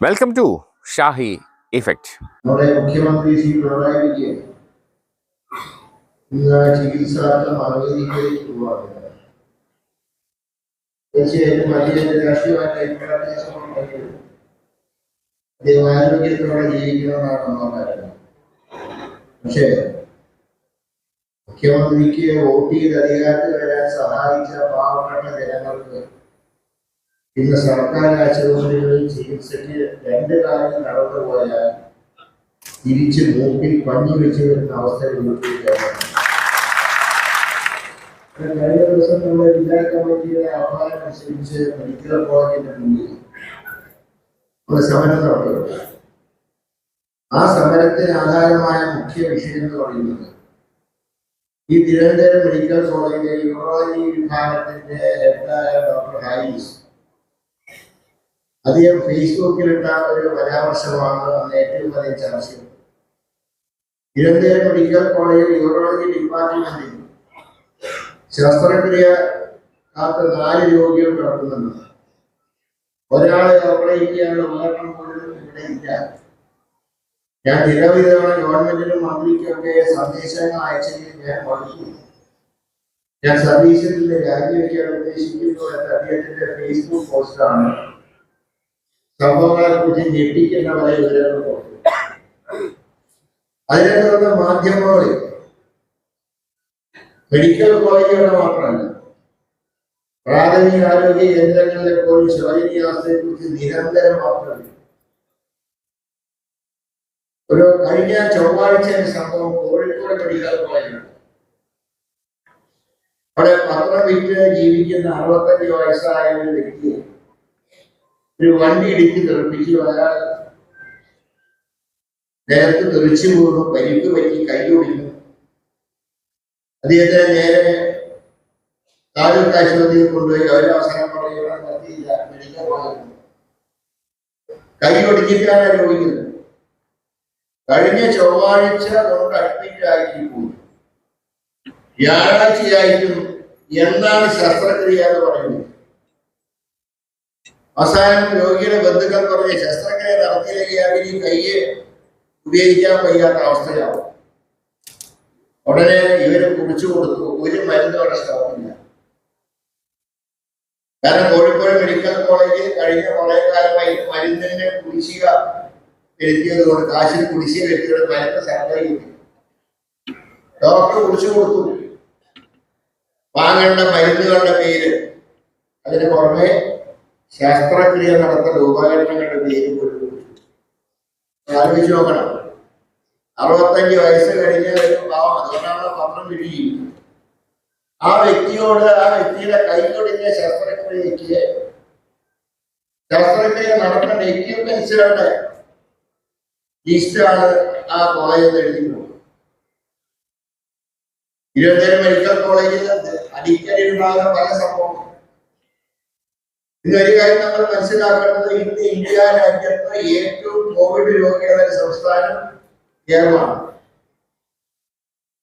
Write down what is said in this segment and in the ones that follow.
Welcome to Shahi effect നമ്മുടെ മുഖ്യമന്ത്രി ശ്രീ പിണറായി വിജയൻ ഇന്ന് ചികിത്സാർത്ഥം അമേരിക്കയിലേക്ക് പോവാണ് തീർച്ചയായിട്ടും വലിയ രാഷ്ട്രീയമായിട്ട് അഭിപ്രായ വ്യത്യാസമുണ്ടെങ്കിലും അദ്ദേഹം ആരോഗ്യത്തോടെ ജീവിക്കണമെന്നാണ് നമ്മുടെ കാര്യം പക്ഷേ മുഖ്യമന്ത്രിക്ക് വോട്ട് ചെയ്ത് അധികാരത്തിൽ വരാൻ സഹായിച്ച പാവപ്പെട്ട ജനങ്ങൾക്ക് ഇന്ന് സർക്കാർ ആശുപത്രികളിൽ ചികിത്സയ്ക്ക് രണ്ട് കാര്യം നടന്നു പോയാൽ തിരിച്ച് മൂക്കിൽ പഞ്ഞു വെച്ച് വരുന്ന അവസ്ഥ. കഴിഞ്ഞ ദിവസം നമ്മുടെ ജില്ലാ കമ്മിറ്റിയുടെ ആഹ്വാനം അനുസരിച്ച് മെഡിക്കൽ കോളേജിന്റെ മുന്നിൽ ഒരു സമരം നടത്തുന്നു ആ സമരത്തിന് ആധാരമായ മുഖ്യ വിഷയം എന്ന് പറയുന്നത് ഈ തിരുവനന്തപുരം മെഡിക്കൽ കോളേജിലെ യൂറോളജി വിഭാഗത്തിന്റെ ഹെഡായ ഡോക്ടർ ഹാരിസ് അദ്ദേഹം ഫേസ്ബുക്കിലിട്ട ഒരു പരാമർശമാണ് അന്ന് ഏറ്റവും അധികം ചർച്ച തിരുവനന്തപുരം മെഡിക്കൽ കോളേജിൽ യൂറോളജി ഡിപ്പാർട്ട്മെന്റിൽ ശസ്ത്രക്രിയ കാത്ത നാല് രോഗികൾ കിടക്കുന്നുണ്ട്. ഒരാളെ ഓപ്പറേറ്റ് ചെയ്യാനുള്ള ഉപകരണം പോലും ഇവിടെ ഇല്ല. ഞാൻ നിരവധി തവണ ഗവൺമെന്റിനും മന്ത്രിക്കൊക്കെ സന്ദേശങ്ങൾ അയച്ചെങ്കിൽ ഞാൻ മടുത്തു. ഞാൻ സർവീസിൽ രാജിവെക്കാൻ ഉദ്ദേശിക്കുന്നു എന്ന അദ്ദേഹത്തിന്റെ ഫേസ്ബുക്ക് പോസ്റ്റാണ്. സംഭവങ്ങളെ കുറിച്ച് ഞെട്ടിക്കുന്ന പല വിവരങ്ങൾ പുറത്തു അതിനെ തുടർന്ന് മാധ്യമങ്ങളിൽ മെഡിക്കൽ കോളേജുകളെ മാത്രമല്ല പ്രാഥമിക ആരോഗ്യ കേന്ദ്രങ്ങളിലെ പോലും ശോചനീയാവസ്ഥയെ കുറിച്ച് നിരന്തരം മാത്രമല്ല ഒരു കഴിഞ്ഞ ചൊവ്വാഴ്ച സംഭവം കോഴിക്കോട് മെഡിക്കൽ കോളേജിലാണ് അവിടെ പത്രം വിറ്റ് ജീവിക്കുന്ന അറുപത്തഞ്ച് വയസ്സായ ഒരു വ്യക്തിയെ ഒരു വണ്ടി ഇടിച്ച് തെറിപ്പിച്ചു അയാൾ നേരത്തെ തെറിച്ചു പോകുന്നു പരിക്ക് പറ്റി കൈ ഒടിഞ്ഞു അദ്ദേഹത്തെ നേരെ താലൂക്ക് ആശുപത്രിയിൽ കൊണ്ടുപോയി. അവരവസരം പറയുക നിർത്തിയില്ല മെഡിക്കൽ കോളേജ് കൈ ഒടിഞ്ഞിട്ടാണ് രോഗിക്കുന്നത് കഴിഞ്ഞ ചൊവ്വാഴ്ച കൊണ്ട് അഡ്മിറ്റ് ആക്കി പോയി വ്യാഴാഴ്ചയായിട്ടും എന്താണ് ശസ്ത്രക്രിയ എന്ന് പറയുന്നത്? അവസാനം രോഗിയുടെ ബന്ധുക്കൾ പറഞ്ഞ ശസ്ത്രക്രിയ നടത്തിയില്ലെങ്കിൽ ഈ കയ്യെ ഉപയോഗിക്കാൻ വയ്യാത്ത അവസ്ഥയാവും. ഉടനെ ഇവർ കുറിച്ചു കൊടുത്തു. ഒരു മരുന്ന് അവിടെ സ്റ്റോക്കില്ല കാരണം കോഴിക്കോട് മെഡിക്കൽ കോളേജിൽ കഴിഞ്ഞ കുറെ കാലമായി മരുന്നിന്റെ കുടിശ്ശിക എഴുതിയത് കൊണ്ട് കാശിൽ കുടിശ്ശിക എഴുതിയത് മരുന്ന് സപ്ലൈ ഡോക്ടർ കുടിച്ചു കൊടുത്തു. വാങ്ങേണ്ട മരുന്നുകളുടെ പേര് അതിന് പുറമെ ശസ്ത്രക്രിയ നടത്തുന്ന ഉപകരണങ്ങളുടെ പേര് കൊടുത്തു ആലോചിച്ച് നോക്കണം. അറുപത്തഞ്ച് വയസ്സ് കഴിഞ്ഞ പാവം അതുകൊണ്ടാണ് പത്രം വിഴിയും ആ വ്യക്തിയോട് ആ വ്യക്തിയുടെ കൈകൊടിഞ്ഞ ശസ്ത്രക്രിയക്ക് ശസ്ത്രക്രിയ നടത്തേണ്ട എക്യുപ്മെന്റ്സുകളുടെ ലിസ്റ്റാണ് ആ കോളേജിൽ എഴുതി പോകുന്നത്. ഇരുപത്തേഴ് മെഡിക്കൽ കോളേജിൽ അടിക്കടി ഉണ്ടാകുന്ന പല സംഭവങ്ങൾ ഇതൊരു കാര്യം നമ്മൾ മനസ്സിലാക്കേണ്ടത് ഇന്ന് ഇന്ത്യ രാജ്യത്ത് ഏറ്റവും കോവിഡ് രോഗികളുടെ സംസ്ഥാനം കേരളമാണ്.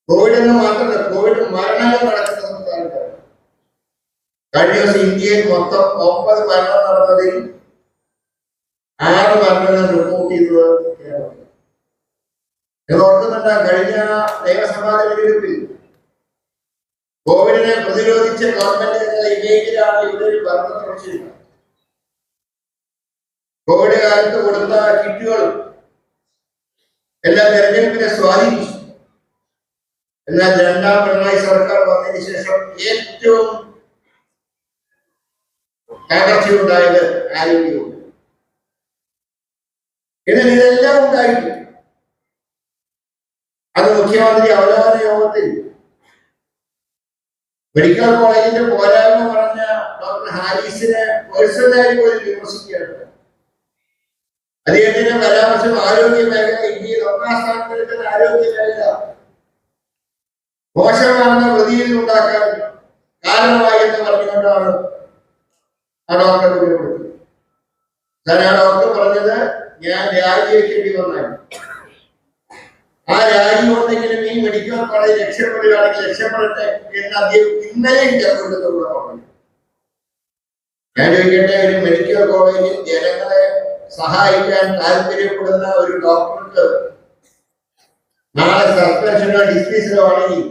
കോവിഡ് എന്ന് മാത്രമല്ല കോവിഡ് മരണങ്ങൾ നടക്കുന്ന സംസ്ഥാനത്താണ് കഴിഞ്ഞ ദിവസം ഇന്ത്യയിൽ മൊത്തം ഒമ്പത് മരണം നടന്നതിൽ ആറ് മരണങ്ങൾ റിപ്പോർട്ട് ചെയ്തത് കേരളത്തിൽ ഓർക്കുന്നുണ്ട്? കഴിഞ്ഞ നിയമസഭാ തെരഞ്ഞെടുപ്പിൽ കോവിഡിനെ പ്രതിരോധിച്ച ഗവൺമെന്റ് എന്ന ഇമേജിലാണ് ഇവിടെ ഒരു ഭരണം തുടച്ചിരുന്നത് കോവിഡ് കാലത്ത് കൊടുത്ത കിറ്റുകൾ എല്ലാ തെരഞ്ഞെടുപ്പിനെ സ്വാധീനിച്ചു. എന്നാൽ രണ്ടാം പിണറായി സർക്കാർ വന്നതിന് ശേഷം ഏറ്റവും തകർച്ചയുണ്ടായത് ആരോഗ്യവും. എന്നാൽ ഇതെല്ലാം ഉണ്ടായിട്ടുണ്ട്. അത് മുഖ്യമന്ത്രി അവലോകന യോഗത്തിൽ മെഡിക്കൽ കോളേജിന്റെ പോരായ്മ പറഞ്ഞ ഡോക്ടർ ഹാരിസിനെ പേഴ്സണലായി പോലും വിമർശിക്കുകയാണ് അദ്ദേഹത്തിന്റെ പരാമർശം ആരോഗ്യ മേഖല ഇന്ത്യയിൽ ഒന്നാം സ്ഥാനത്ത് നിൽക്കുന്ന ആരോഗ്യ മേഖല മോശമാണെന്ന പ്രതിയിൽ ഉണ്ടാക്കാൻ കാരണമായി എന്ന് പറഞ്ഞുകൊണ്ടാണ് ആ ഡോക്ടർ കുറ്റപ്പെടുത്തിയത്. ആ ഡോക്ടർ പറഞ്ഞത് ഞാൻ രാജിവെക്കേണ്ടി വന്നാണ് ആ രാജി കൊണ്ടെങ്കിലും ഈ മെഡിക്കൽ കോളേജ് രക്ഷപ്പെടുകയാണെങ്കിൽ രക്ഷപ്പെടട്ടെ എന്ന് അദ്ദേഹം ഇന്നലെ ഇന്ത്യക്കൊണ്ടതുകൂടെ പറഞ്ഞു. ഞാൻ ചോദിക്കട്ടെ ഒരു മെഡിക്കൽ കോളേജിൽ ജനങ്ങളെ സഹായിക്കാൻ താല്പര്യപ്പെടുന്ന ഒരു ഡോക്ടർക്ക് നാളെ സസ്പെൻഷനോ ഡിസ്മിസലോ ആണെങ്കിൽ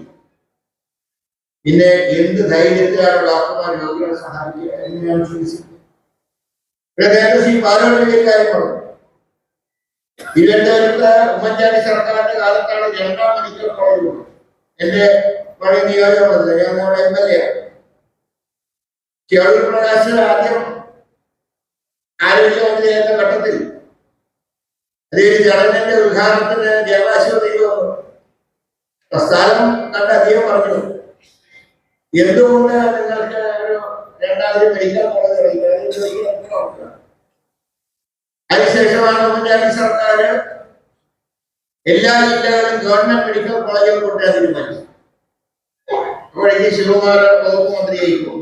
പിന്നെ എന്ത് ധൈര്യത്തിലാണ് ഡോക്ടർമാർ രോഗികളെ സഹായിക്കുക എന്ന് ഞാൻ ചിന്തിച്ചു ഇവിടെ നേരത്തെ ശ്രീ തിരുവനന്തപുരത്ത് ഉമ്മൻചാണ്ടി സർക്കാരിന്റെ കാലത്താണ് രണ്ടാം മെഡിക്കൽ കോളേജ്. എന്റെ പഴയ നിയോജകമല്ല ഞാൻ നമ്മുടെ എം എൽ എ ചെറു പ്രകാശ് ആദ്യം ആരോഗ്യമന്ത്രി എന്ന ഘട്ടത്തിൽ അതേ ചടങ്ങിന്റെ ഉദ്ഘാടനത്തിന് ദേവാശുപത്രി പ്രസ്ഥാനം കണ്ട് അധികം പറഞ്ഞു എന്തുകൊണ്ട് നിങ്ങൾക്ക് ഒരു രണ്ടാമത് മെഡിക്കൽ കോളേജ് അതിനുശേഷമാണ് ഉമ്മൻചാണ്ടി സർക്കാർ എല്ലാ ജില്ലകളിലും ഗവൺമെന്റ് മെഡിക്കൽ കോളേജുകൾ കൊണ്ടുവരാൻ തീരുമാനിച്ചു. അപ്പോഴേക്ക് ശിവകുമാർ വകുപ്പ് മന്ത്രിയായിരിക്കും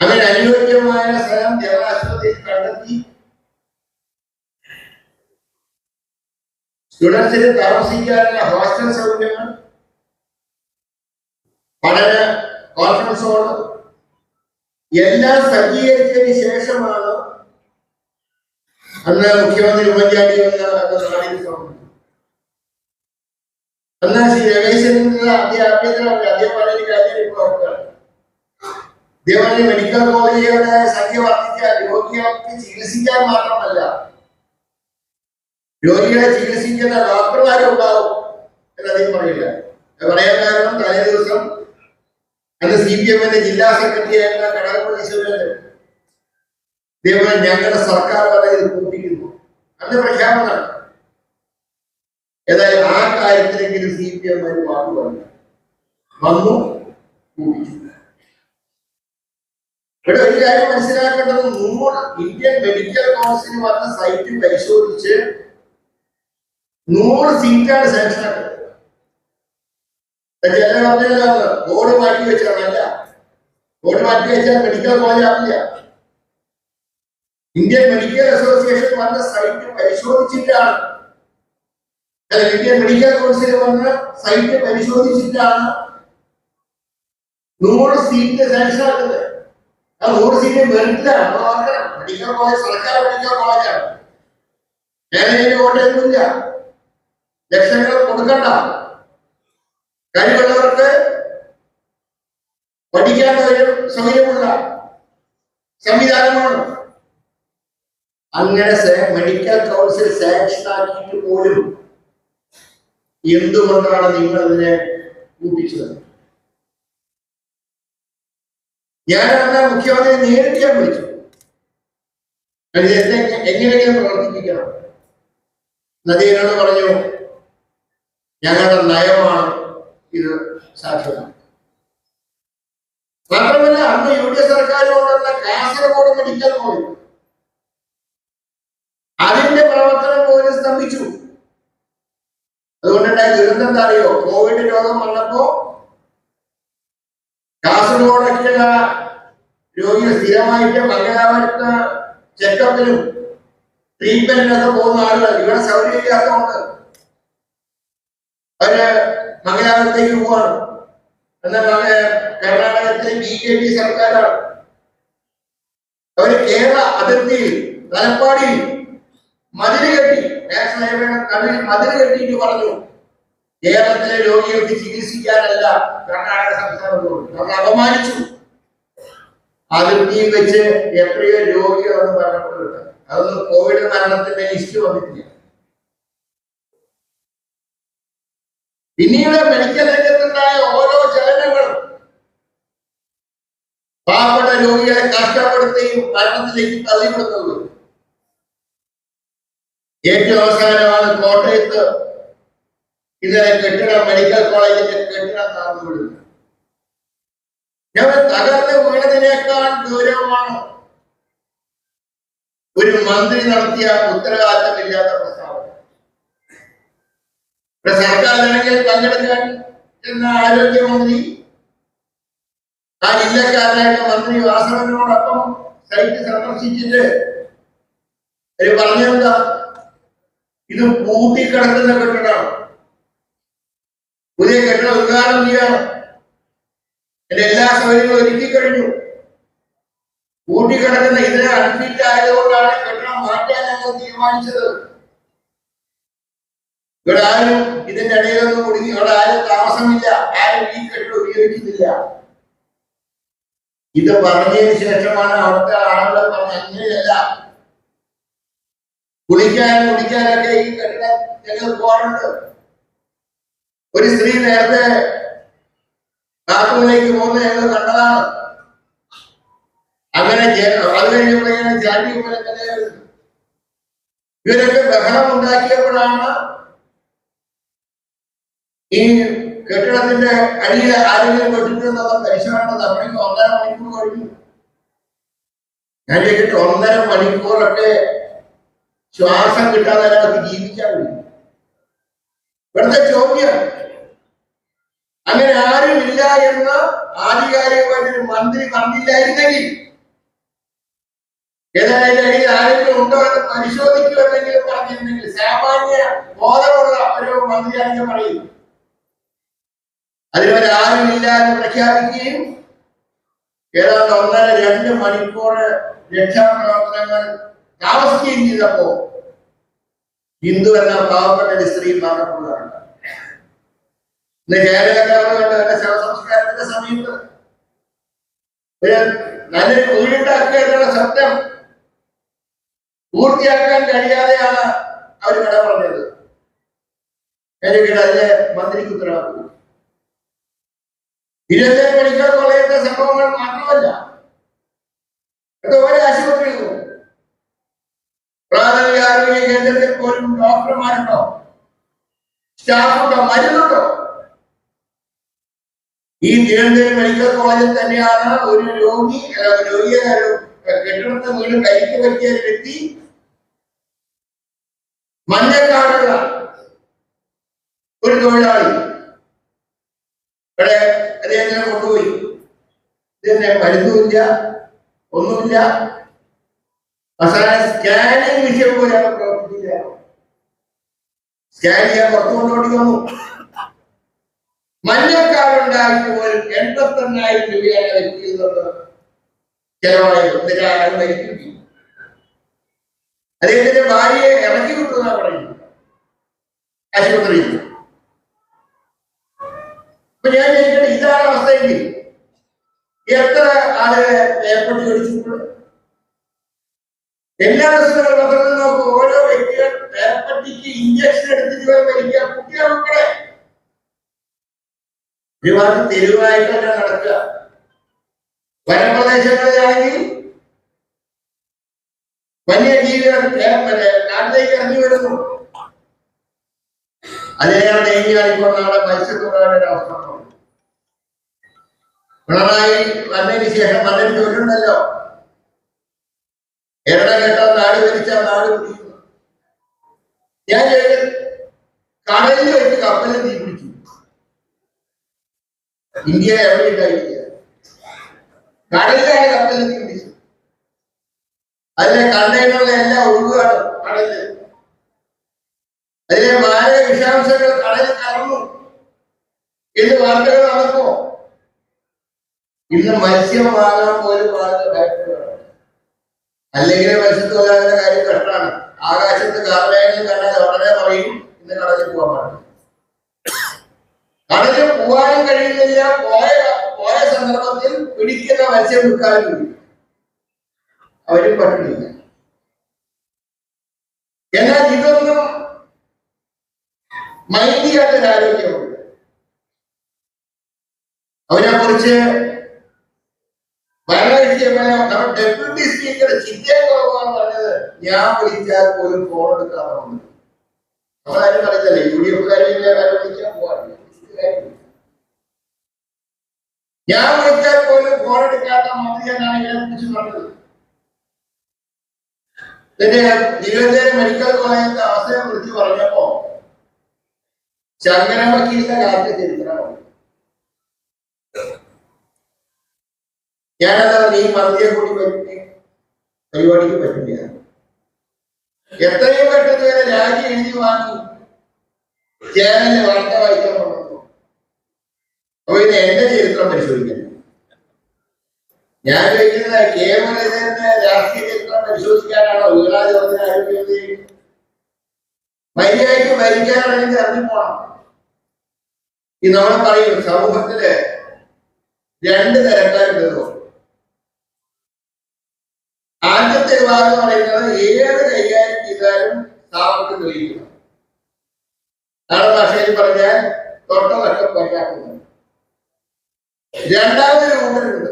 അങ്ങനെ അനുയോജ്യമായ സ്ഥലം ദേവാശുപത്രിയിൽ കണ്ടെത്തി. സ്റ്റുഡൻസിന് താമസിക്കാനുള്ള ഹോസ്റ്റൽ സൗകര്യങ്ങൾ. പഠന കോൺഫറൻസ് ഹോൾ എല്ലാം സജ്ജീകരിച്ചതിന് ശേഷമാണ് അന്ന് മുഖ്യമന്ത്രി ഉമ്മൻചാണ്ടി ശ്രീ രമേശൻ അധ്യാപകത്തിന് അദ്ദേഹം പറഞ്ഞ കാര്യം ഓർക്കുകയാണ് ഇതേപോലെ മെഡിക്കൽ കോളേജുകളുടെ സംഖ്യ വർദ്ധിക്കാൻ രോഗികൾക്ക് ചികിത്സിക്കാൻ മാത്രമല്ല രോഗികളെ ചികിത്സിക്കുന്ന ഡോക്ടർമാരും ഉണ്ടാവും എന്ന് അദ്ദേഹം പറയില്ല. പറയാൻ കാരണം തലേ ദിവസം അന്ന് സി പി എമ്മിന്റെ ജില്ലാ സെക്രട്ടറി ആയിരുന്ന കടകപ്പള്ളി സുരേന്ദ്രൻ ഇതേപോലെ ഞങ്ങളുടെ സർക്കാർ ഇത് കൂട്ടിക്കുന്നു അന്ന് പ്രഖ്യാപനം ഏതായാലും ആ കാര്യത്തിലെങ്കിലും സി പി എം ഒരു വാക്ക് വന്നു വന്നു ഇവിടെ ഒരു കാര്യം മനസ്സിലാക്കേണ്ടത് നൂറ് ഇന്ത്യൻ മെഡിക്കൽ കൗൺസിൽ വന്ന സൈറ്റ് പരിശോധിച്ച് നൂറ് സീറ്റാണ് സാങ്ഷൻ ചില പറഞ്ഞല്ലോ ബോർഡ് മാറ്റി വെച്ചാണല്ല ബോർഡ് മാറ്റി വെച്ചാൽ മെഡിക്കൽ കോളേജ് ആവില്ല. ഇന്ത്യൻ മെഡിക്കൽ അസോസിയേഷൻ വന്ന സൈറ്റ് പരിശോധിച്ചിട്ടാണ് ഇന്ത്യൻ മെഡിക്കൽ കൗൺസിൽ വന്ന് സൈറ്റ് പരിശോധിച്ചിട്ടാണ് നൂറ് സീറ്റ് സാങ്ഷൻ ആക്കുന്നത്. ആ നൂറ് സീറ്റ് മെറിറ്റിലാണ്. മെഡിക്കൽ കോളേജ് സർക്കാർ മെഡിക്കൽ കോളേജാണ് ഏതെങ്കിലും കോട്ടയൊന്നുമില്ല ലക്ഷങ്ങൾ കൊടുക്കണ്ട. കഴിവുള്ളവർക്ക് പഠിക്കാൻ സമയമുള്ള സംവിധാനമാണ്. അങ്ങനെ മെഡിക്കൽ കൗൺസിൽ സാങ്ഷൻ ആക്കിയിട്ട് പോലും എന്തുകൊണ്ടാണ് നിങ്ങൾ അതിനെ കൂട്ടിച്ചത് ഞാൻ അന്ന് മുഖ്യമന്ത്രി നേരിട്ട് വിളിച്ചു. എന്നെ- എങ്ങനെയെങ്കിലും പ്രവർത്തിപ്പിക്കണം. നദീനോട് പറഞ്ഞു ഞങ്ങളുടെ നയമാണ് ഇത് സാധ്യമാണ്. മാത്രമല്ല അന്ന് യു ഡി എഫ് സർക്കാരിനോടുള്ള കാസർഗോഡ് മെഡിക്കൽ കോളേജ്. അതിന്റെ പ്രവർത്തനം പോലും സ്തംഭിച്ചു. അതുകൊണ്ടുണ്ടായ ദുരന്തം എന്താ അറിയോ? കോവിഡ് രോഗം വന്നപ്പോ കാസർഗോഡൊക്കെയുള്ള രോഗികൾ സ്ഥിരമായിട്ട് മംഗലാപുരത്ത് ചെക്കപ്പിനും ട്രീറ്റ്മെന്റിനൊക്കെ പോകുന്ന ആളുകൾ ഇവിടെ സൗകര്യമില്ലാത്തതുകൊണ്ട് അവർ മംഗലാപുരത്തേക്ക് പോവാണ്. എന്നാൽ കർണാടകത്തിലെ ബി ജെ പി സർക്കാരാണ്. അവർ കേരള അതിർത്തിയിൽ തലപ്പാടിയിൽ മതിൽ കെട്ടി നാഷണൽ ഹൈവേയുടെ നടുവിൽ മതിൽ കെട്ടിയിട്ട് പറഞ്ഞു കേരളത്തിലെ രോഗികൾക്ക് ചികിത്സിക്കാനല്ല കർണാടക സംസ്ഥാനത്തോട് നമ്മൾ അപമാനിച്ചു. അതിർത്തിയിൽ വെച്ച് എത്രയോ രോഗികളെന്ന് പറഞ്ഞപ്പോഴുണ്ട് അതൊന്നും കോവിഡ് മരണത്തിന്റെ ലിസ്റ്റ് വന്നിട്ടില്ല. പിന്നീട് മെഡിക്കൽ രംഗത്തുണ്ടായ ഓരോ ചലനങ്ങളും പാവപ്പെട്ട രോഗികളെ കഷ്ടപ്പെടുത്തുകയും മരണത്തിലേക്ക് തള്ളിവിടുന്നത്. ഏറ്റവും അവസാനമാണ് കോട്ടയത്ത്. ഇതിലെ കെട്ടിടം മെഡിക്കൽ കോളേജിന്റെ കെട്ടിടം തകർന്നു വിടുന്നത് ഞങ്ങൾ തകർന്ന് വീണതിനേക്കാൾ ഗൗരവമാണ്. ഒരു മന്ത്രി നടത്തിയ ഉത്തരവാദിത്തമില്ലാത്ത പ്രസ്താവന. സർക്കാർ ആണെങ്കിൽ പങ്കെടുക്കാൻ എന്ന ആരോഗ്യമന്ത്രി ആ ജില്ലക്കാരനായ മന്ത്രി വാസവനോടൊപ്പം സൈറ്റ് സന്ദർശിച്ചിട്ട് അവർ പറഞ്ഞെന്താ? ഇത് പൂട്ടിക്കിടക്കുന്ന കെട്ടിടമാണ് പുതിയ കെട്ടിടം ഉദ്ഘാടനം ചെയ്യണം. എന്റെ എല്ലാ സൗകര്യങ്ങളും ഒരുക്കി കഴിഞ്ഞു. കൂട്ടിക്കിടക്കുന്ന ഇതിനെ അൺഫിറ്റ് ആയതുകൊണ്ടാണ് കെട്ടിടം മാറ്റാൻ ഞങ്ങൾ തീരുമാനിച്ചത്. ഇവിടെ ആരും ഇതിന്റെ ഇടയിലൊന്നും കുടുങ്ങി ഇവിടെ ആരും താമസമില്ല. ആരും ഈ കെട്ടിടം ഉപയോഗിക്കുന്നില്ല. ഇത് പറഞ്ഞതിന് ശേഷമാണ് അവിടുത്തെ ആളുകൾ പറഞ്ഞ അങ്ങനെയല്ല കുളിക്കാനും കുടിക്കാനൊക്കെ ഈ കെട്ടിടം ഞങ്ങൾ പോകാറുണ്ട്. ഒരു സ്ത്രീ നേരത്തെ ബാത്റൂമിലേക്ക് പോകുന്നത് ഞങ്ങൾ കണ്ടതാണ്. അങ്ങനെ അത് കഴിഞ്ഞപ്പോഴേക്കാണ് ജാതി ഇവരൊക്കെ ബഹളം ഉണ്ടാക്കിയപ്പോഴാണ് ഈ കെട്ടിടത്തിന്റെ അടിയിൽ ആരെങ്കിലും കെട്ടിട്ടുണ്ടെന്ന പരിശോധന നമ്മളിക്ക് ഒന്നര മണിക്കൂർ കഴിഞ്ഞു. ഞാൻ ചോദിച്ചിട്ട് ഒന്നര മണിക്കൂറൊക്കെ ശ്വാസം കിട്ടാതെ അയാൾക്ക് ജീവിക്കാൻ കഴിയും. ഇവിടുത്തെ ചോദ്യം. അങ്ങനെ ആരുമില്ല എന്ന് ആധികാരികമായിട്ട് ഒരു മന്ത്രി പറഞ്ഞില്ലായിരുന്നെങ്കിൽ ഏതായാലും ആരെങ്കിലും ഉണ്ടോ എന്ന് പരിശോധിക്കുമെന്നെങ്കിലും പറഞ്ഞിരുന്നെങ്കിൽ സാമാന്യ ബോധമുള്ള ഒരു മന്ത്രിയാണെങ്കിൽ പറയും അതിനവർ ആരുമില്ല എന്ന് പ്രഖ്യാപിക്കുകയും ഏതാണ്ട് ഒന്നര രണ്ട് മണിക്കൂർ രക്ഷാപ്രവർത്തനങ്ങൾ താമസിക്കുകയും ചെയ്തപ്പോ ഹിന്ദു എന്ന പാവപ്പെട്ട ഒരു സ്ത്രീ മരണപ്പെടുകയാണ് ഇന്ന് കേരളക്കാരുടെ ശവസംസ്കാരത്തിന്റെ സമയത്ത്. നല്ലൊരു വീടുണ്ടാക്കുക എന്നുള്ള സത്യം പൂർത്തിയാക്കാൻ കഴിയാതെയാണ് അവർ കട പറഞ്ഞത്. എന്റെ വീട് അതിലെ മന്ത്രിക്ക് ഉത്തരവാദിത്തം തിരുവനന്തപുരം മെഡിക്കൽ കോളേജിന്റെ സംഭവങ്ങൾ മാത്രമല്ല. ഒരു പ്രാഥമിക കേന്ദ്രത്തിൽ പോലും ഡോക്ടർമാരുണ്ടോ? സ്റ്റാഫുണ്ടോ മരുന്നുണ്ടോ? ഈ തിരുവനന്തപുരം മെഡിക്കൽ കോളേജിൽ തന്നെയാണ് ഒരു രോഗി രോഗിയെ കെട്ടിടത്തെ വീട് കൈക്ക് പറ്റിയ ഒരു വ്യക്തി മഞ്ഞക്കാടുള്ള ഒരു തൊഴിലാളി. ഇവിടെ അദ്ദേഹത്തിനെ കൊണ്ടുപോയി. ഇതിന്റെ മരുന്നുമില്ല ഒന്നുമില്ല. അവസാനം സ്കാനിങ് വിഷയം പോലെ സ്കാൻ ചെയ്യാൻ പുറത്തു കൊണ്ടുപോയി വന്നു മഞ്ഞക്കാരുണ്ടായിട്ട് പോലും എൺപത്തി എണ്ണായിരം രൂപയാണ് വ്യക്തി അദ്ദേഹത്തിന്റെ ഭാര്യയെ ഇറക്കി വിട്ടുന്നാ പറയുന്നു ആശുപത്രിയിൽ. അപ്പൊ ഞാൻ ചോദിക്കട്ടെ ഇതാണ് അവസ്ഥയെങ്കിൽ എത്ര ആളുകളെ ഏർപ്പെട്ട് ചോദിച്ചിട്ടുണ്ട് എല്ലാ പത്രത്തിൽ നോക്കും ഓരോ വ്യക്തികൾ ഏർപ്പെട്ടിക്ക് ഇഞ്ചക്ഷൻ എടുത്തിട്ട് മരിക്കുക. കുട്ടികൾ ഉൾപ്പെടെ ഒരുപാട് തെരുവായിട്ടൊക്കെ നടക്കുക. വനപ്രദേശങ്ങളിലാണെങ്കിൽ വന്യജീവികൾ നാട്ടിലേക്ക് ഇറങ്ങി വരുന്നു അതിനെയാണ് ഡെയിലി നമ്മുടെ മത്സ്യത്തൊഴിലാളിയുടെ അവസ്ഥ. പിണറായി വന്നതിന് ശേഷം വന്നിട്ട് ചൊല്ലുണ്ടല്ലോ എവിടെ കേട്ടോ നാട് വലിച്ചാൽ നാട് പിടിക്കുന്നു ഞാൻ കടലിൽ വെച്ച് കപ്പലിൽ തീ പിടിച്ചു. ഇന്ത്യ എവിടെ ഉണ്ടായിട്ടില്ല. കടലിലാണ് കപ്പലിൽ തീ പിടിച്ചത് അതിലെ കണ്ടെയ്നറിലെല്ലാം ഒഴുകുകയാണ് കടലിൽ അതിലെ മാരക വിഷാംശങ്ങൾ കടലിൽ കറന്നു എന്ന് വാർത്തകൾ നടക്കുമോ ഇന്ന് മത്സ്യം വാങ്ങാൻ പോലും അല്ലെങ്കിൽ മത്സ്യത്തൊഴിലാളിയുടെ കാര്യം കഷ്ടമാണ്. ആകാശത്ത് കാർമേഘം കണ്ടാൽ ഉടനെ പറയും ഇന്ന് കടലിൽ പോകാൻ പാടില്ല. കടലിൽ പോകാനും കഴിയുന്നില്ല. പോയ പോയ സന്ദർഭത്തിൽ പിടിക്കുന്ന മത്സ്യം വിൽക്കാനും അവരും പറ്റില്ല എന്നാൽ ഇതൊന്നും മൈൻഡ് ചെയ്യാത്തൊരു ആരോഗ്യമുണ്ട് അവരെ കുറിച്ച് ഭരണകക്ഷി ഡെപ്യൂട്ടി സ്പീക്കർ ചിന്തയെ കുറവാണ് പറഞ്ഞത് ഞാൻ വിളിച്ചാൽ പോലും ഫോൺ എടുക്കാതെ നമ്മളാരും പറയുന്നില്ല യു ഡി വിളിക്കാൻ പോവാറില്ല. ഞാൻ വിളിച്ചാൽ പോലും ഫോൺ എടുക്കാത്ത മന്ത്രി എന്നാണ് ഇതിനെ കുറിച്ച് പറഞ്ഞത്. പിന്നെ തിരുവനന്തപുരം മെഡിക്കൽ കോളേജിന്റെ അവസരം കുറിച്ച് പറഞ്ഞപ്പോ ശങ്കരൻ കാര്യം കാലത്തെ ഞാനത് ഈ മന്ത്രിയെ കൂടി പറ്റി പരിപാടിക്ക് പറ്റില്ല. എത്രയും പെട്ടെന്ന് വരെ രാജി എഴുതി വാങ്ങി ചേനലിൽ വാർത്ത വായിക്കാൻ അപ്പൊ ഇത് എന്റെ ചരിത്രം പരിശോധിക്കണം ഞാൻ ചോദിക്കുന്നത് കേവലം ഇതിന്റെ രാഷ്ട്രീയ ചരിത്രം പരിശോധിക്കാനാണോ? വീണാചോദന ആരോപിക്കുന്നത് മര്യാദയ്ക്ക് മരിക്കാനാണെങ്കിൽ അറിഞ്ഞു പോണം. ഈ നമ്മൾ പറയും സമൂഹത്തിൽ രണ്ട് തരക്കാരുണ്ടല്ലോ ആദ്യത്തെ വിഭാഗം എന്ന് പറയുന്നത് ഏത് കൈകാര്യം ചെയ്താലും സാമർത്ഥ്യം തെളിയിക്കണം നാളെ ഭാഷയിൽ പറഞ്ഞാൽ തൊട്ടതൊക്കെ പൊന്നാക്കുന്നത് രണ്ടാമത് രൂപമുണ്ട്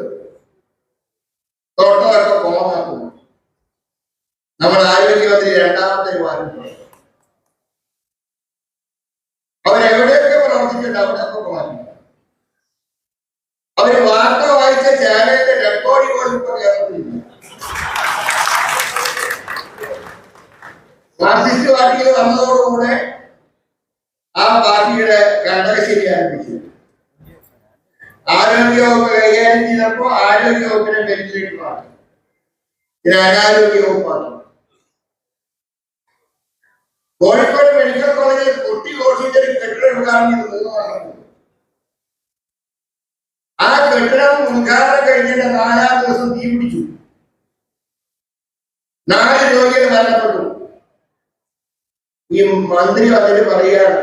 തൊട്ടതൊക്കെ കോമാക്കുന്നു നമ്മൾ ആരോഗ്യമന്ത്രി രണ്ടാമത്തെ വിഭാഗം അവരെവിടെയൊക്കെ പ്രവർത്തിച്ചിട്ടുണ്ട് അവിടെയൊക്കെ കോമാക്കുന്നു അവർ വാർത്ത വായിച്ച ചാനലിന്റെ റെക്കോർഡിംഗ് പോലും ഇപ്പൊ കേരളത്തിലില്ല മാർക്സിസ്റ്റ് പാർട്ടിയിൽ വന്നതോടുകൂടെ ആ പാർട്ടിയുടെ കണ്ടകശേരി ആരംഭിച്ചു ആരോഗ്യവകുപ്പ് കൈകാര്യം ചെയ്തപ്പോ ആരോഗ്യവകുപ്പിനെ വെന്റിലേറ്റർ മാറ്റി പിന്നെ അനാരോഗ്യ വകുപ്പാണ്. കോഴിക്കോട് മെഡിക്കൽ കോളേജിൽ കുട്ടി ഹോസ്പിറ്റലിൽ കെട്ടിടം ഉദ്ഘാടനം ചെയ്ത് മൂന്ന് മാസം ആ കെട്ടിടം ഉദ്ഘാടനം കഴിഞ്ഞിട്ട് നാലാം ദിവസം തീ പിടിച്ചു നാല് രോഗികൾ മരണപ്പെട്ടു. ഈ മന്ത്രി വന്നിട്ട് പറയാണ്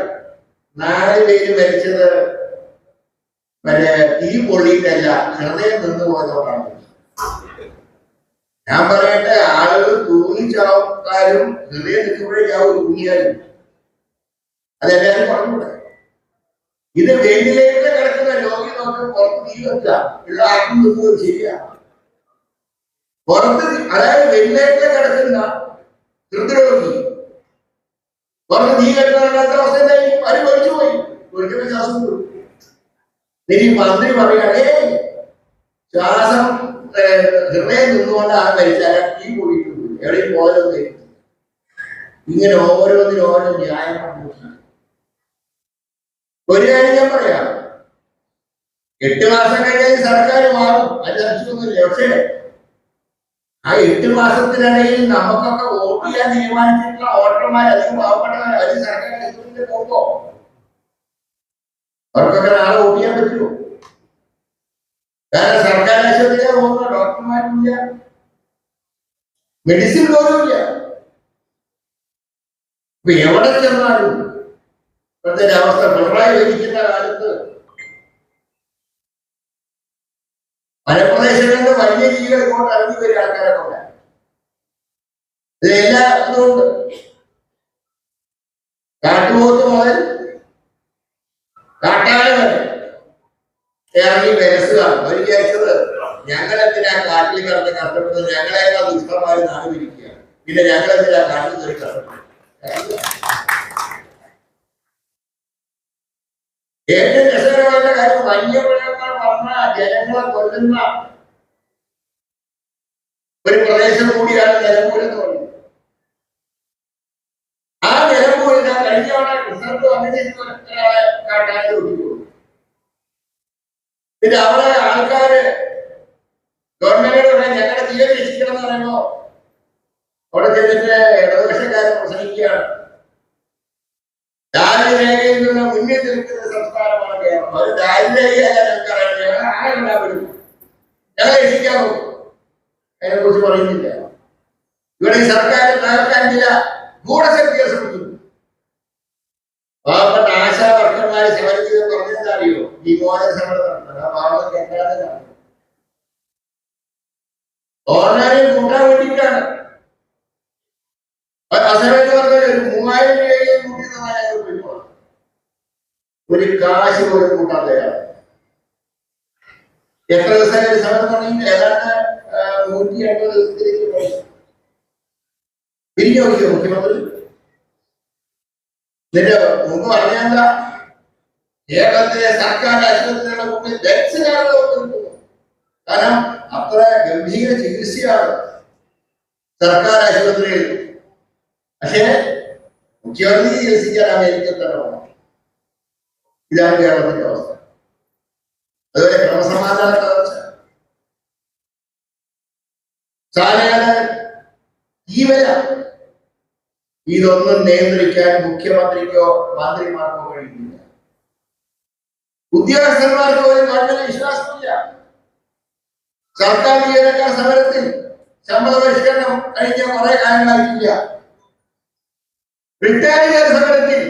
നാല് പേര് മരിച്ചത് മറ്റേ തീ പൊള്ളിയിട്ടല്ല ഹൃദയം നിന്ന് പോയതുകൊണ്ടാണ്. ഞാൻ പറയട്ടെ ആളുകൾ തൂങ്ങി ചാവക്കാരും ഹൃദയം നിൽക്കുമ്പോഴേ തൂങ്ങിയാലും. അതെല്ലാരും പറഞ്ഞൂടെ ഇത് വെന്റിലേറ്ററിൽ കിടക്കുന്ന രോഗി നോക്ക് പുറത്ത് തീ വെക്കുക ഉള്ള ആർക്കും നിന്നത് ശരിയാണ് പുറത്ത് അതായത് വെന്റിലേറ്ററിൽ കിടക്കുന്ന ഹൃദ്രോഗി പുറത്ത് നീ കെട്ടാത്ത അവസ്ഥ എന്തായി അവർ മരിച്ചു പോയി? ഒരിക്കലും ശ്വാസം വിട്ടു. ഇനി മന്ത്രി പറയുകയാണേ ശ്വാസം ഹൃദയം നിന്നുകൊണ്ട് ആ മരിച്ചാൽ ഈ കൂടിയിട്ടുണ്ട്. എവിടെയും പോയതൊന്നും ഇങ്ങനെ ഓരോന്നിനും ഓരോ ന്യായം കണ്ടുപിടിച്ചു. ഒരു കാര്യം ഞാൻ പറയാം. എട്ട് മാസം കഴിഞ്ഞാൽ സർക്കാർ മാറും. അത് ലക്ഷ്യമൊന്നുമില്ല പക്ഷേ ആ എട്ട് മാസത്തിനിടയിൽ നമുക്കൊക്കെ വോട്ട് ചെയ്യാൻ തീരുമാനിച്ചിട്ടുള്ള വോട്ടർമാർ അധികം പാവപ്പെട്ടവർ അതിൽ സർക്കാർ നേതൃത്വത്തിൽ പോകുമ്പോ അവർക്കൊക്കെ നാളെ വോട്ട് ചെയ്യാൻ പറ്റുമോ? കാരണം സർക്കാർ ആശുപത്രിയിലെ പോകുന്ന ഡോക്ടർമാരില്ല. മെഡിസിൻ പോലും ഇല്ല ഇപ്പൊ എവിടെ ചെന്നാലും ഇപ്പോഴത്തെ അവസ്ഥ പിണറായി ഭരിക്കുന്ന കാലത്ത് മലപ്രദേശങ്ങളിൽ വലിയ ജീവികൾ ഇങ്ങോട്ട് ഇറങ്ങി വരും ആൾക്കാരൊക്കെ ഉണ്ട്. ഇതെല്ലാം ഇതുണ്ട് കാട്ടുപോത്ത് മുതൽ കാട്ടാളി വരെ ഇറങ്ങി വിലസുക അവർ വിചാരിച്ചത് ഞങ്ങൾ എന്തിനാ കാട്ടിൽ കിടന്ന് കഷ്ടപ്പെടുന്നത്? ഞങ്ങളെക്കാൾ ദുഷ്ടമായി നാട് പിരിക്കുക പിന്നെ ഞങ്ങൾ എന്തിനാ കാട്ടിൽ കയറി കഷ്ടപ്പെടുന്നത്? ഏറ്റവും രസകരമായ കാര്യം? വന്ന ജനങ്ങളെ കൊല്ലുന്ന ഒരു പ്രദേശം കൂടിയാണ് നിലമ്പൂർ എന്ന് പറയുന്നത്. ആ നിലമ്പൂർ ഞാൻ കഴിഞ്ഞ തവണ റിസൾട്ട് പിന്നെ അവിടെ ആൾക്കാര് ഗവൺമെന്റിനോട് ഞങ്ങളുടെ തീരെ രക്ഷിക്കണം എന്ന് പറയുമ്പോ അവിടെ ചെന്നിട്ട് ഇടതുപക്ഷക്കാരൻ പ്രസംഗിക്കുകയാണ്. ദാരിദ്ര്യരേഖയിൽ നിന്ന് മുന്നിൽ നിൽക്കുന്ന സംസ്ഥാനമാണ് കേരളം. ഒരു ദാരിദ്ര്യരേഖയല്ല ഞങ്ങൾക്കറിയാം ഞങ്ങൾ ആരെല്ലാവരും ഞങ്ങളെ രക്ഷിക്കാമോ അതിനെ കുറിച്ച് പറയുന്നില്ല. ഇവിടെ ഈ സർക്കാർ തകർക്കാൻ ചില ഗൂഢശക്തികൾ ശ്രമിക്കുന്നു പാവപ്പെട്ട ആശാ വർക്കർമാരെ സമരം ചെയ്ത് അറിയോ ഈ മോചന സമരം നടത്തുന്നത് ആ പാവം കേൾക്കാതെ ഓൺലൈനിൽ കൂട്ടാൻ വേണ്ടിയിട്ടാണ്. ഒരു കാശ് പോലും കൂട്ടാൻ തയ്യാറ് എത്ര ദിവസം ഒരു സമരം തുടങ്ങി ഏതാണ്ട് നൂറ്റി അൻപത് ദിവസത്തിലേക്ക് പോയി. തിരിഞ്ഞു നോക്കിയോ മുഖ്യമന്ത്രി. നിന്റെ മുമ്പ് പറഞ്ഞെന്താ കേരളത്തിലെ സർക്കാർ ആശുപത്രികളുടെ മുമ്പിൽ നിൽക്കുന്നത്. കാരണം അത്ര ഗംഭീര ചികിത്സയാണ് സർക്കാർ ആശുപത്രിയിൽ. പക്ഷേ മുഖ്യമന്ത്രി ചികിത്സിക്കാൻ അമേരിക്കൻ തന്നെ ഇതാണ് കേരളത്തിന്റെ അവസ്ഥ. അതുപോലെ ക്രമസമാധാന തകർച്ച. ഈ ജീവന ഇതൊന്നും നിയന്ത്രിക്കാൻ മുഖ്യമന്ത്രിക്കോ മന്ത്രിമാർക്കോ കഴിയില്ല ഉദ്യോഗസ്ഥന്മാർക്ക് ഒരു ഗവൺമെന്റ് വിശ്വാസമില്ല. സർക്കാർ ജീവനക്കാർ സമരത്തിൽ ശമ്പള പരിഷ്കരണം കഴിഞ്ഞ കുറെ കാലങ്ങളായിട്ടില്ല റിട്ടയർഡ് സമരത്തിൽ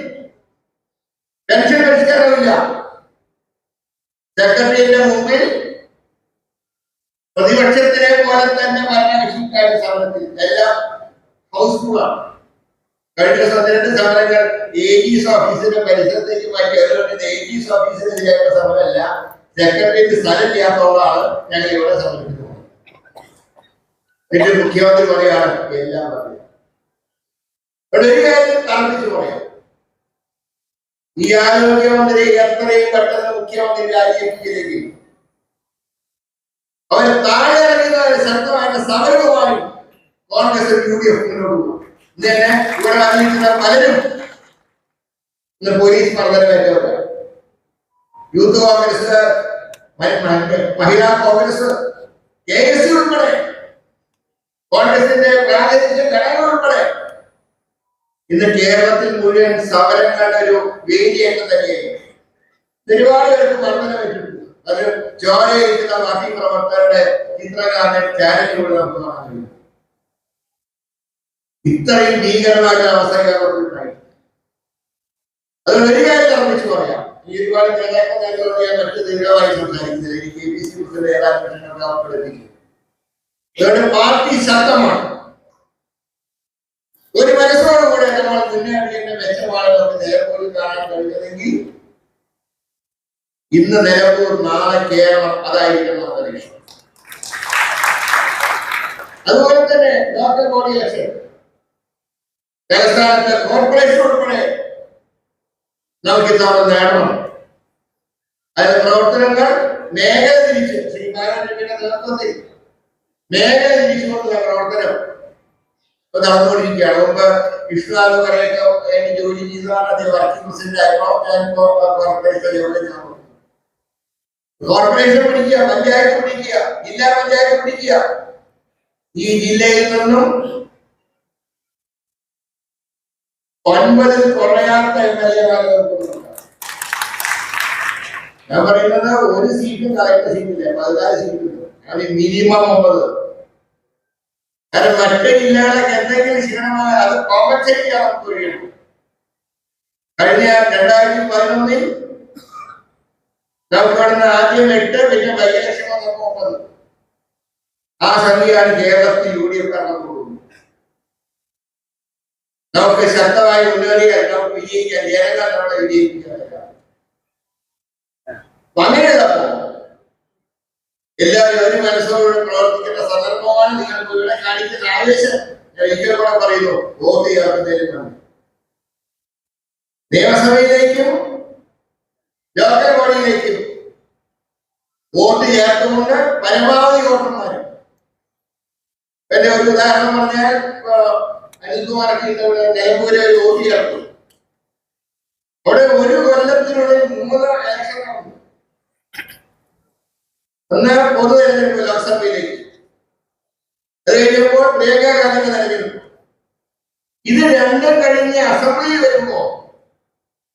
പെൻഷൻ പരിഷ്കരണമില്ല സെക്രട്ടറിയുടെ മുമ്പിൽ പ്രതിപക്ഷത്തിനെ പോലെ തന്നെ ഭരണകക്ഷിക്കാരുടെ സമരത്തിൽ. എല്ലാം ഹൗസ്ഫുള്ളാണ്. കഴിഞ്ഞ ദിവസം രണ്ട് സമരങ്ങൾ ഏജീസ് ഓഫീസിന്റെ പരിസരത്തേക്ക് മാറ്റി. അതുകൊണ്ട് ഓഫീസിന് ചേർന്ന സമരമല്ല സെക്രട്ടറിക്ക് സ്ഥലമില്ലാത്തതുകൊണ്ടാണ് ഞങ്ങൾ ഇവിടെ സമരത്തിന് പോകുന്നത് മുഖ്യമന്ത്രി പറയാണ് എല്ലാം ഇവിടെ ഒരു കാര്യം തർപ്പിച്ചു പറയാം. ഈ ആരോഗ്യമന്ത്രി എത്രയും പെട്ടെന്ന് മുഖ്യമന്ത്രി രാജിവെക്കുകയിലേക്ക് അവർ താഴെ ഇറങ്ങുന്ന ശക്തമായ സമരവുമായി കോൺഗ്രസ് യു ഡി എഫ് ഇങ്ങനെ ഇവിടെ അറിയിക്കുന്ന പലരും ഇന്ന് police മർദ്ദനമേറ്റവരാണ്. Youth congress Mahila congress K S C ഉൾപ്പെടെ കോൺഗ്രസിന്റെ പ്രാദേശിക ഘടകങ്ങൾ ഉൾപ്പെടെ ഇന്ന് കേരളത്തിൽ മുഴുവൻ സമരങ്ങളുടെ ഒരു വേദിയൊക്കെ തന്നെയാണ്. ഒരുപാട് പേർക്ക് മർദ്ദനമേറ്റിട്ടുണ്ട് അത് ചോരയിരിക്കുന്ന മാധ്യമ പ്രവർത്തകരുടെ ചിത്രകാരൻ ചാനലിലൂടെ നമുക്ക് കാണാൻ കഴിയും. ഇത്രയും ഭീകരമായ അവസരങ്ങൾ അവസ്ഥ കേരളത്തിലുണ്ടായി അതുകൊണ്ട് ഒരു കാര്യം പറയാം. ഈ ഒരുപാട് നേതാക്കൾ നേതാക്കളോട് ഞാൻ മറ്റു ദീർഘമായി സംസാരിക്കുന്നത് എനിക്ക് കെ പി സി പ്രസിഡന്റ് നേതാക്കളെ അവപ്പെടുത്തിക്കും അതുകൊണ്ട് പാർട്ടി ശക്തമാണ് ഒരു മനസ്സോടുകൂടെ നമ്മൾ മുന്നേറിയേണ്ട മെച്ചമാണ് നമുക്ക് നിലമ്പൂരിൽ കാണാൻ കഴിഞ്ഞതെങ്കിൽ ഇന്ന് നിലമ്പൂർ നാളെ കേരളം അതായിരിക്കണം ലക്ഷ്യം. അതുപോലെ തന്നെ ലോക്കൽ ബോഡി ഇലക്ഷൻ തലസ്ഥാനത്തെ കോർപ്പറേഷൻ ഉൾപ്പെടെ നമുക്ക് ഇത്തവണ നേടണം. അതിന്റെ പ്രവർത്തനങ്ങൾ മേഖല തിരിച്ച് ശ്രീ നാരായണ നേതൃത്വത്തിൽ മേഖല തിരിച്ചുകൊണ്ടുള്ള പ്രവർത്തനം ഇപ്പൊ നടന്നുകൊണ്ടിരിക്കുകയാണ്. മുമ്പ് വിഷ്ണുനാഥ് കുറെയൊക്കെ എനിക്ക് ജോലി ചെയ്തതാണ്. അദ്ദേഹം വർക്കിംഗ് പ്രസിഡന്റ് ആയപ്പോ ഞാനിപ്പോ കോർപ്പറേഷൻ ജോലി ചെയ്തു കോർപ്പറേഷൻ പിടിക്കുക പഞ്ചായത്ത് പിടിക്കുക ജില്ലാ പഞ്ചായത്ത് പിടിക്കുക. ഈ ജില്ലയിൽ നിന്നും ഒൻപതിൽ കുറയാത്ത എം എൽ എമാരെ ഞാൻ പറയുന്നത് ഒരു സീറ്റും കളയുന്ന സീറ്റില്ല പതിനാല് സീറ്റുണ്ട് അത് മിനിമം ഒമ്പത്. കാരണം മറ്റ് എന്തെങ്കിലും ക്ഷീണമായ അത് കോമ്പൻസേറ്റ് ചെയ്യാൻ നമുക്ക് കഴിയണം കഴിഞ്ഞ രണ്ടായിരത്തി പതിനൊന്നിൽ നമുക്ക് കാണുന്ന ആദ്യം എട്ട് പിന്നെ ബൈലക്ഷം വന്നപ്പോ ഒമ്പത് ആ സംഖ്യയാണ് കേരളത്തിൽ യു ഡി എഫ് കാരണം നമുക്ക് ശക്തമായി മുന്നേറിയാൽ നമുക്ക് വിജയിക്കാൻ ജനങ്ങൾ നമ്മളെ വിജയിപ്പിക്കാൻ അങ്ങനെയുള്ളപ്പോ എല്ലാവരും ഒരു മനസ്സോട് പ്രവർത്തിക്കേണ്ട സന്ദർഭമാണ് നിങ്ങൾക്ക് ഇവിടെ കാണിക്കുന്ന ആവേശം ഒരിക്കൽ കൂടെ പറയുന്നു. വോട്ട് ചെയ്യാറുന്നതിനാണ് നിയമസഭയിലേക്കും വോട്ട് ചേർത്തുകൊണ്ട് പരമാവധി വോട്ടർമാർ എന്റെ ഒരു ഉദാഹരണം പറഞ്ഞാൽ അനിൽകുമാറൊക്കെ നിലമ്പൂരെ ഒരു വോട്ട് ചേർത്തു. അവിടെ ഒരു കൊല്ലത്തിനുള്ളിൽ മൂന്ന് ഇലക്ഷൻ ഒന്ന് പൊതു ലോക്സഭയിലേക്ക്. അത് ഗാന്ധിയുടെ തെരഞ്ഞെടുപ്പ് ഇത് രണ്ടും കഴിഞ്ഞ് അസംബ്ലി വരുമ്പോ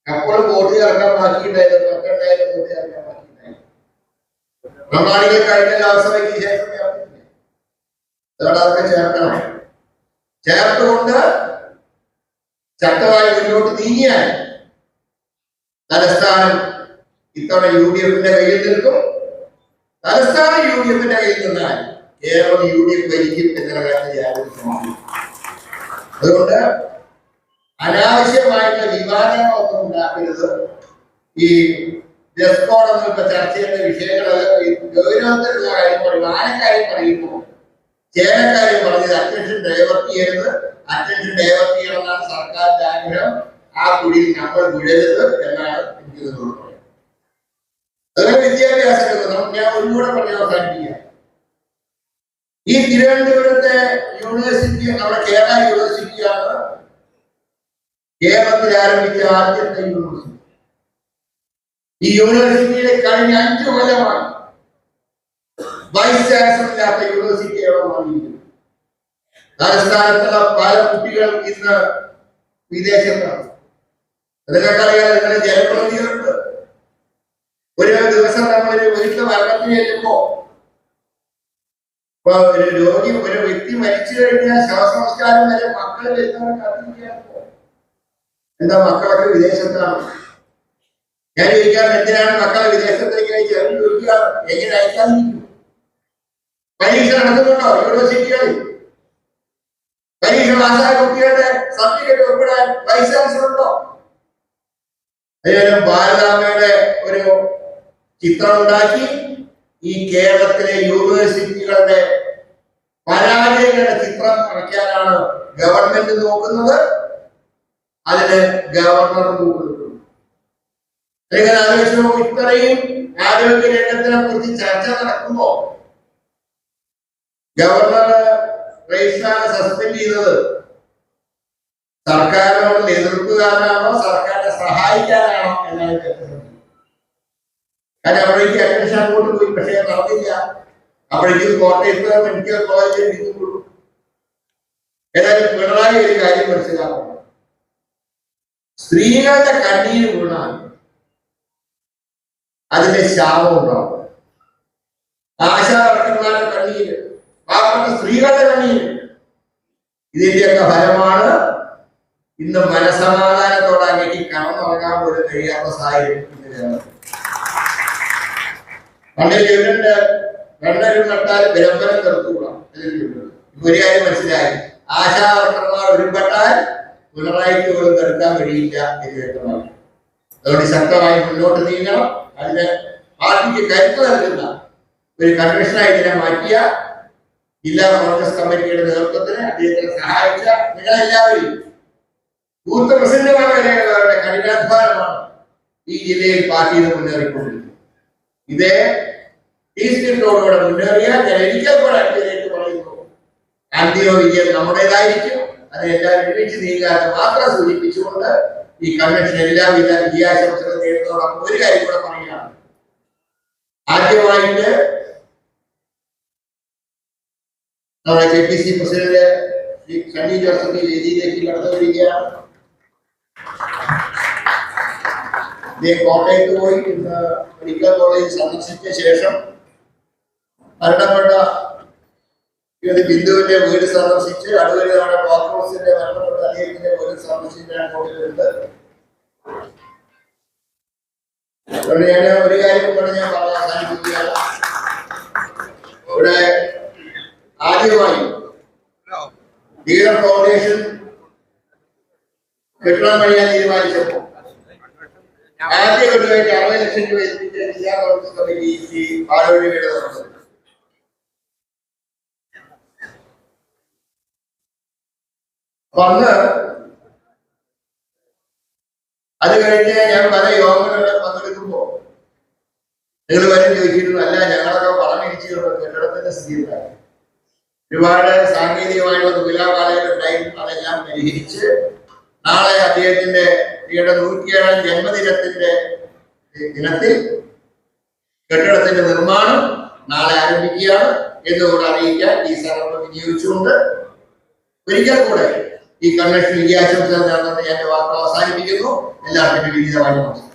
അപ്പോൾ വോട്ട് ഇറക്കാൻ ബാക്കിയുണ്ടായിരുന്നു മക്കളുണ്ടായാലും വോട്ട് ഇറക്കാൻ ബാക്കിയുണ്ടായിരുന്നു കഴിഞ്ഞ ലോക്സഭയ്ക്ക് ശേഷം അതൊക്കെ ചേർക്കണം. ചേർത്തുകൊണ്ട് ശക്തമായി മുന്നോട്ട് നീങ്ങിയാൽ തലസ്ഥാനം ഇത്തവണ യു ഡി എഫിന്റെ കയ്യിൽ നിൽക്കും. തലസ്ഥാനം യു ഡി എഫിന്റെ കയ്യിൽ നിന്നാൽ കേരളം യു ഡി എഫ് ഭരിക്കും എന്നുള്ള കാര്യത്തിൽ. അതുകൊണ്ട് അനാവശ്യമായിട്ടുള്ള വിവാദങ്ങളൊന്നും ഉണ്ടാക്കരുത്. ഈ ഡ്രസ് കോഡ് എന്നൊക്കെ ചർച്ച ചെയ്യേണ്ട വിഷയങ്ങൾ ഗൗരവത്തിലുള്ള കാര്യം പറയും. ആനക്കാര്യം പറയുമ്പോൾ ചേനക്കാര്യം പറഞ്ഞത് അറ്റൻഷൻ ഡൈവേർട്ട് ചെയ്യരുത്. അറ്റൻഷൻ ഡൈവേർട്ട് ചെയ്യണമെന്നാണ് സർക്കാരിന്റെ ആഗ്രഹം. ആ കുഴിയിൽ നമ്മൾ വിടരുത് എന്നാണ് എനിക്ക് നിങ്ങളോട് പറയുന്നത് അതുപോലെ വിദ്യാഭ്യാസ ഞാൻ ഒന്നുകൂടെ പറഞ്ഞ് അവസാനിപ്പിക്കുക ഈ തിരുവനന്തപുരത്തെ യൂണിവേഴ്സിറ്റി നമ്മുടെ കേരള യൂണിവേഴ്സിറ്റിയാണ് കേരളത്തിൽ ആരംഭിച്ച ആദ്യത്തെ യൂണിവേഴ്സിറ്റി ഈ യൂണിവേഴ്സിറ്റിയിലെ കഴിഞ്ഞ അഞ്ചു കൊല്ലമാണ് വൈസ് ചാൻസലർ ഇല്ലാത്ത യൂണിവേഴ്സിറ്റി എവിടെ മാറിയിരിക്കുന്നു തലസ്ഥാനത്തുള്ള പല കുട്ടികൾ ഇന്ന് വിദേശത്താണ്. അതിനേക്കാളിയാൽ നിങ്ങളുടെ ജനപ്രതിനിധികളുണ്ട്. ഒരു ദിവസം നമ്മൾ ഒരു വീട്ടിൽ മരണത്തിന് ഇപ്പൊ ഒരു രോഗി ഒരു വ്യക്തി മരിച്ചു കഴിഞ്ഞാൽ ശവസംസ്കാരം വരെ മക്കൾ വരുന്നവർ കാത്തിരിക്കുകയാണ് എന്താ മക്കളൊക്കെ വിദേശത്താണ്? ഞാൻ ചോദിക്കാൻ എന്തിനാണ് മക്കളെ വിദേശത്തേക്ക് അയച്ചു അവർ ചോദിക്കുക എങ്ങനെ അയക്കാതിരിക്കും പരീക്ഷ നടക്കുന്നുണ്ടോ? യൂണിവേഴ്സിറ്റികളിൽ? പരീക്ഷ പാസ്സായ കുട്ടികളുടെ സർട്ടിഫിക്കറ്റ് ഒപ്പിടാൻ വൈസ് ചാൻസലർ ഉണ്ടോ? അതിനും ഭാരതാമ്മയുടെ ഒരു ചിത്രം ഉണ്ടാക്കി. ഈ കേരളത്തിലെ യൂണിവേഴ്സിറ്റികളുടെ പരാജയങ്ങളുടെ ചിത്രം വരയ്ക്കാനാണ് ഗവൺമെന്റ് നോക്കുന്നത്. അതിന് ഗവർണർ നോക്കുന്നത് നിങ്ങൾ ഇത്രയും ആരോഗ്യ രംഗത്തിനെ കുറിച്ച് ചർച്ച നടക്കുമ്പോ ഗവർണർ സസ്പെൻഡ് ചെയ്തത് സർക്കാരിനോട് എതിർക്കുകാരനാണോ സർക്കാരിനെ സഹായിക്കാനാണോ എന്നാണ് കാരണം അവിടേക്ക് അഡ്മിഷൻ അങ്ങോട്ട് പോയി പക്ഷെ നടന്നില്ല അപ്പോഴേക്കും കോട്ടയത്ത് മെഡിക്കൽ കോളേജിൽ ഇരിക്കുള്ളൂ ഏതായാലും പിണറായി ഒരു കാര്യം മനസ്സിലാക്കണം. സ്ത്രീകളുടെ കണ്ണീര് വീണാൽ അതിന്റെ ശാപം ഉണ്ടാവും. ആശാവർക്കന്മാരുടെ കണ്ണീര് പാവപ്പെട്ട സ്ത്രീകളുടെ കണ്ണീര്. ഇതിന്റെയൊക്കെ ഫലമാണ് ഇന്ന് മനസമാധാനത്തോടെ അങ്ങേക്ക് കടന്നുറങ്ങാൻ പോലും കഴിയാത്ത സാഹചര്യം ഇന്ന് കേരളത്തിൽ പണ്ട് ഇവരുടെ വെള്ളരും നട്ടാൽ ബ്രഹ്മനം നിർത്തുകൂടാം ഒരു കാര്യം മനസ്സിലായി. ആശാവർക്കർമാർ ഒരുപെട്ടാൽ പിണറായിക്ക് പോലും നിർത്താൻ കഴിയില്ല എന്ന് വ്യക്തമാണ് അതുകൊണ്ട് ശക്തമായി മുന്നോട്ട് നീങ്ങണം. അതിന് പാർട്ടിക്ക് കരുത്ത് നൽകുന്ന ഒരു കൺവെൻഷനായി ഇതിനെ മാറ്റിയ ജില്ലാ കോൺഗ്രസ് കമ്മിറ്റിയുടെ നേതൃത്വത്തിന് അദ്ദേഹത്തിനെ സഹായിച്ച നിങ്ങളെല്ലാവരും ബൂത്ത് പ്രസിഡന്റുമാർ വരെയുള്ളവരുടെ കഠിനാധ്വാനമാണ് ഈ ജില്ലയിൽ പാർട്ടിയിൽ മുന്നേറിക്കൊണ്ടിരിക്കുന്നത്. ഇത് ടീസ്റ്റിനോടുകൂടെ മുന്നേറിയാൽ ഒരിക്കൽ കൂടെ അന്ത്യയിലേക്ക് പറയുന്നു. അന്ത്യോ വിജയം നമ്മുടേതായിരിക്കും. അത് എല്ലാവരും ഒരുമിച്ച് നീങ്ങാതെ മാത്രം സൂചിപ്പിച്ചുകൊണ്ട് ഈ കൺവെൻഷൻ എല്ലാവിധ വിജയാശംസകൾ നേടുന്നതോടൊപ്പം ഒരു കാര്യം കൂടെ പറയുകയാണ്. ആദ്യമായിട്ട് നമ്മുടെ K P C president Sunny Joseph ഈ കടന്നു വരികയാണ് ഇദ്ദേഹം കോട്ടയത്ത് പോയി മെഡിക്കൽ കോളേജ് സന്ദർശിച്ച ശേഷം മരണപ്പെട്ട ഇത് ബിന്ദുവിന്റെ വീട് സന്ദർശിച്ച് അടുത്തൊരു തവണ ബ്ലോക്ക് ഹൗസിന്റെ മരണപ്പെട്ട അദ്ദേഹത്തിന്റെ വീട് പോയിട്ടുണ്ട്. അതുകൊണ്ട് ഞാൻ ഒരു കാര്യം കൂടെ ഞാൻ പറഞ്ഞു അവസാനിപ്പിക്കുകയാണ്. ഇവിടെ ആദ്യമായി ലീഡർ ഫൗണ്ടേഷൻ കെട്ടിടം പണിയാൻ തീരുമാനിച്ചപ്പോൾ അന്ന് അത് കഴിഞ്ഞ് ഞാൻ പല യോഗങ്ങളിൽ പങ്കെടുക്കുമ്പോ നിങ്ങൾ വരും ചോദിച്ചിരുന്നു അല്ല ഞങ്ങളൊക്കെ പറഞ്ഞിരിച്ചു കെട്ടിടത്തിന്റെ സ്ഥിതി ഒരുപാട് സാങ്കേതികമായിട്ടുള്ള തുലാപാലകൾ ഉണ്ടായിരുന്നു അതെല്ലാം പരിഹരിച്ച് നാളെ അദ്ദേഹത്തിന്റെ ഈയുടെ നൂറ്റിയേഴാം ജന്മദിനത്തിന്റെ ദിനത്തിൽ കെട്ടിടത്തിന്റെ നിർമ്മാണം നാളെ ആരംഭിക്കുകയാണ് എന്നുകൂടെ അറിയിക്കാൻ ഈ സന്ദർഭം വിനിയോഗിച്ചുകൊണ്ട് ഒരിക്കൽ കൂടെ ഈ കൺവെൻഷൻ വിജയാശംസ നേർന്നുകൊണ്ട് ഞാൻ എന്റെ വാർത്ത അവസാനിപ്പിക്കുന്നു എല്ലാവർക്കും വിവിധമായി നമസ്കാരം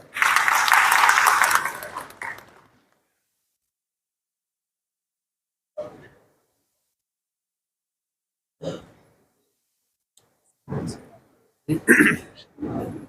you.